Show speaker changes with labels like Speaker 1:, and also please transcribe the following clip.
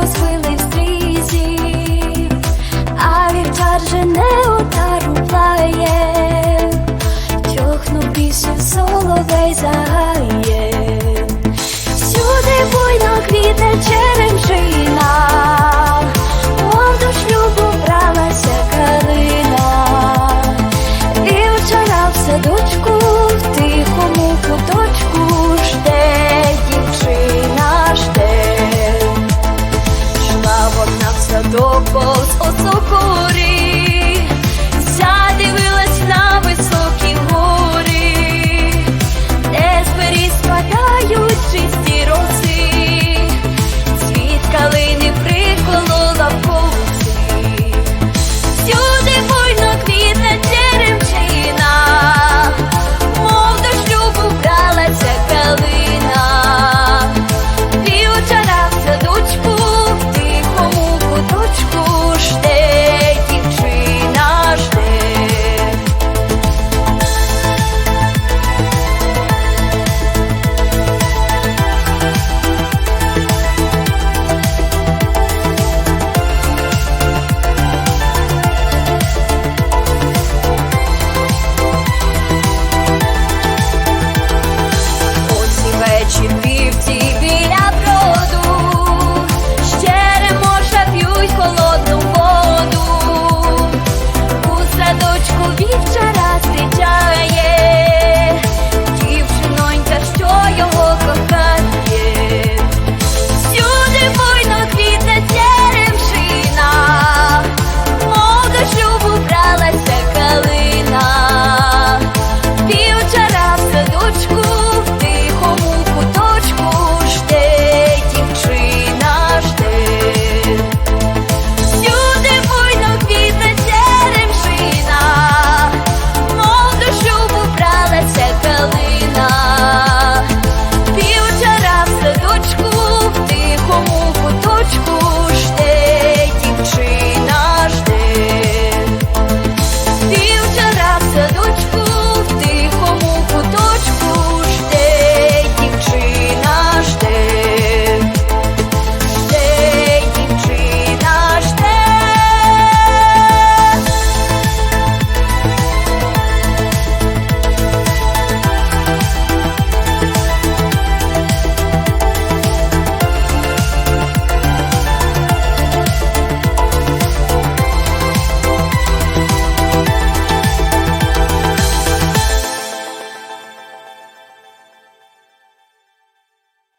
Speaker 1: косвили стрізі, а вівчар же не удару плає, тьохну пісів соловей загає, всюди буйно квітне черемши.